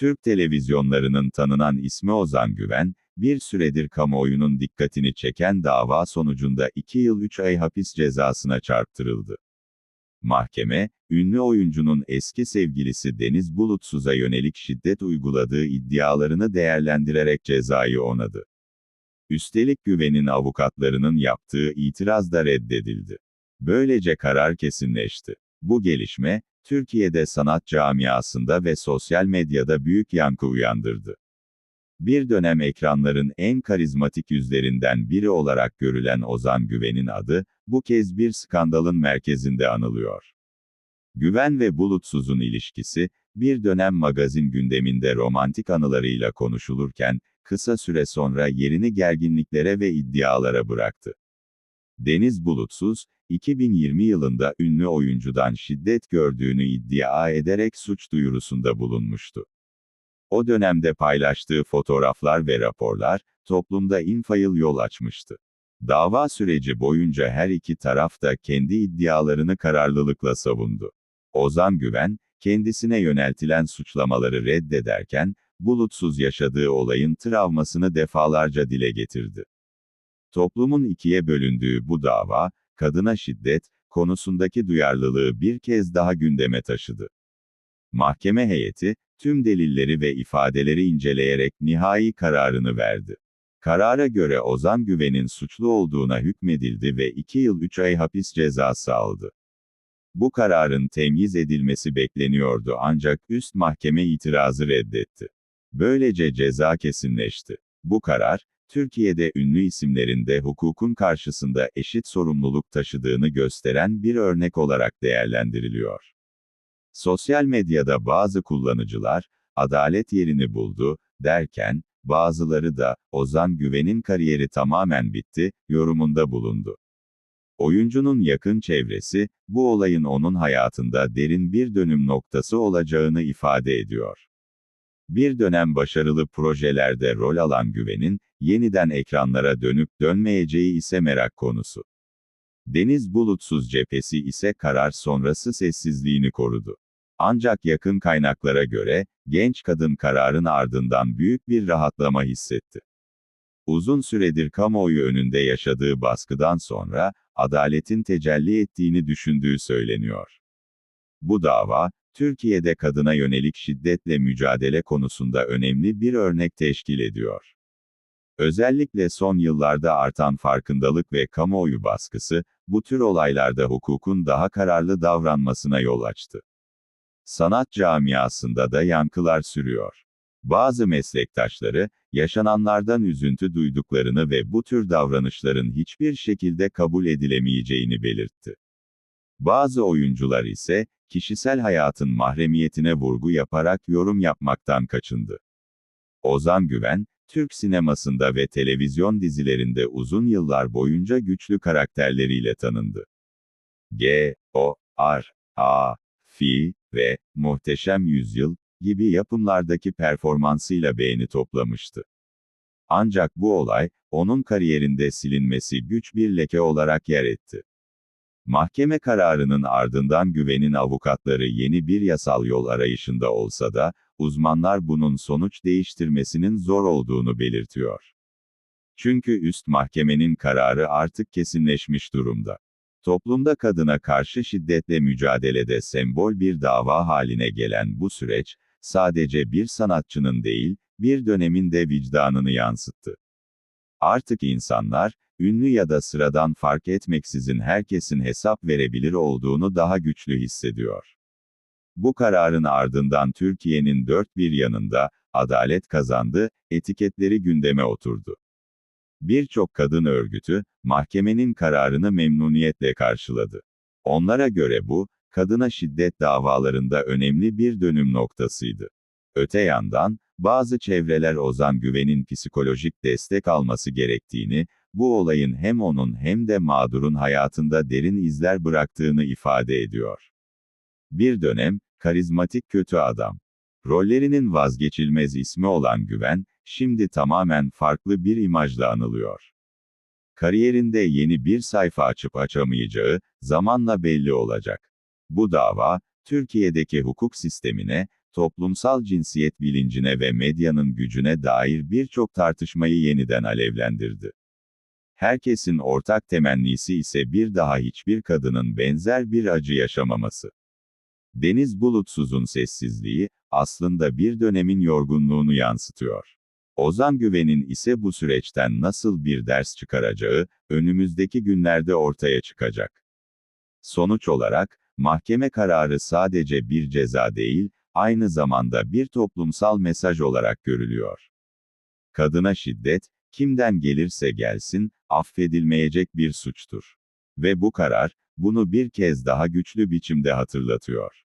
Türk televizyonlarının tanınan ismi Ozan Güven, bir süredir kamuoyunun dikkatini çeken dava sonucunda 2 yıl 3 ay hapis cezasına çarptırıldı. Mahkeme, ünlü oyuncunun eski sevgilisi Deniz Bulutsuz'a yönelik şiddet uyguladığı iddialarını değerlendirerek cezayı onadı. Üstelik Güven'in avukatlarının yaptığı itiraz da reddedildi. Böylece karar kesinleşti. Bu gelişme, Türkiye'de sanat camiasında ve sosyal medyada büyük yankı uyandırdı. Bir dönem ekranların en karizmatik yüzlerinden biri olarak görülen Ozan Güven'in adı, bu kez bir skandalın merkezinde anılıyor. Güven ve Bulutsuz'un ilişkisi, bir dönem magazin gündeminde romantik anılarıyla konuşulurken, kısa süre sonra yerini gerginliklere ve iddialara bıraktı. Deniz Bulutsuz, 2020 yılında ünlü oyuncudan şiddet gördüğünü iddia ederek suç duyurusunda bulunmuştu. O dönemde paylaştığı fotoğraflar ve raporlar, toplumda infial yol açmıştı. Dava süreci boyunca her iki taraf da kendi iddialarını kararlılıkla savundu. Ozan Güven, kendisine yöneltilen suçlamaları reddederken, bulutsuz yaşadığı olayın travmasını defalarca dile getirdi. Toplumun ikiye bölündüğü bu dava, kadına şiddet, konusundaki duyarlılığı bir kez daha gündeme taşıdı. Mahkeme heyeti, tüm delilleri ve ifadeleri inceleyerek nihai kararını verdi. Karara göre Ozan Güven'in suçlu olduğuna hükmedildi ve 2 yıl 3 ay hapis cezası aldı. Bu kararın temyiz edilmesi bekleniyordu ancak üst mahkeme itirazı reddetti. Böylece ceza kesinleşti. Bu karar, Türkiye'de ünlü isimlerin de hukukun karşısında eşit sorumluluk taşıdığını gösteren bir örnek olarak değerlendiriliyor. Sosyal medyada bazı kullanıcılar, adalet yerini buldu, derken, bazıları da, Ozan Güven'in kariyeri tamamen bitti, yorumunda bulundu. Oyuncunun yakın çevresi, bu olayın onun hayatında derin bir dönüm noktası olacağını ifade ediyor. Bir dönem başarılı projelerde rol alan Güven'in, yeniden ekranlara dönüp dönmeyeceği ise merak konusu. Deniz Bulutsuz cephesi ise karar sonrası sessizliğini korudu. Ancak yakın kaynaklara göre, genç kadın kararın ardından büyük bir rahatlama hissetti. Uzun süredir kamuoyu önünde yaşadığı baskıdan sonra, adaletin tecelli ettiğini düşündüğü söyleniyor. Bu dava, Türkiye'de kadına yönelik şiddetle mücadele konusunda önemli bir örnek teşkil ediyor. Özellikle son yıllarda artan farkındalık ve kamuoyu baskısı, bu tür olaylarda hukukun daha kararlı davranmasına yol açtı. Sanat camiasında da yankılar sürüyor. Bazı meslektaşları, yaşananlardan üzüntü duyduklarını ve bu tür davranışların hiçbir şekilde kabul edilemeyeceğini belirtti. Bazı oyuncular ise, kişisel hayatın mahremiyetine vurgu yaparak yorum yapmaktan kaçındı. Ozan Güven, Türk sinemasında ve televizyon dizilerinde uzun yıllar boyunca güçlü karakterleriyle tanındı. G, O, R, A, Fi ve Muhteşem Yüzyıl gibi yapımlardaki performansıyla beğeni toplamıştı. Ancak bu olay, onun kariyerinde silinmesi güç bir leke olarak yer etti. Mahkeme kararının ardından güvenin avukatları yeni bir yasal yol arayışında olsa da, uzmanlar bunun sonuç değiştirmesinin zor olduğunu belirtiyor. Çünkü üst mahkemenin kararı artık kesinleşmiş durumda. Toplumda kadına karşı şiddetle mücadelede sembol bir dava haline gelen bu süreç, sadece bir sanatçının değil, bir dönemin de vicdanını yansıttı. Artık insanlar, ünlü ya da sıradan fark etmeksizin herkesin hesap verebilir olduğunu daha güçlü hissediyor. Bu kararın ardından Türkiye'nin dört bir yanında, adalet kazandı, etiketleri gündeme oturdu. Birçok kadın örgütü, mahkemenin kararını memnuniyetle karşıladı. Onlara göre bu, kadına şiddet davalarında önemli bir dönüm noktasıydı. Öte yandan, bazı çevreler Ozan Güven'in psikolojik destek alması gerektiğini, bu olayın hem onun hem de mağdurun hayatında derin izler bıraktığını ifade ediyor. Bir dönem, karizmatik kötü adam. Rollerinin vazgeçilmez ismi olan Güven, şimdi tamamen farklı bir imajla anılıyor. Kariyerinde yeni bir sayfa açıp açamayacağı, zamanla belli olacak. Bu dava, Türkiye'deki hukuk sistemine, toplumsal cinsiyet bilincine ve medyanın gücüne dair birçok tartışmayı yeniden alevlendirdi. Herkesin ortak temennisi ise bir daha hiçbir kadının benzer bir acı yaşamaması. Deniz Bulutsuz'un sessizliği, aslında bir dönemin yorgunluğunu yansıtıyor. Ozan Güven'in ise bu süreçten nasıl bir ders çıkaracağı, önümüzdeki günlerde ortaya çıkacak. Sonuç olarak, mahkeme kararı sadece bir ceza değil, aynı zamanda bir toplumsal mesaj olarak görülüyor. Kadına şiddet, kimden gelirse gelsin, affedilmeyecek bir suçtur. Ve bu karar, bunu bir kez daha güçlü biçimde hatırlatıyor.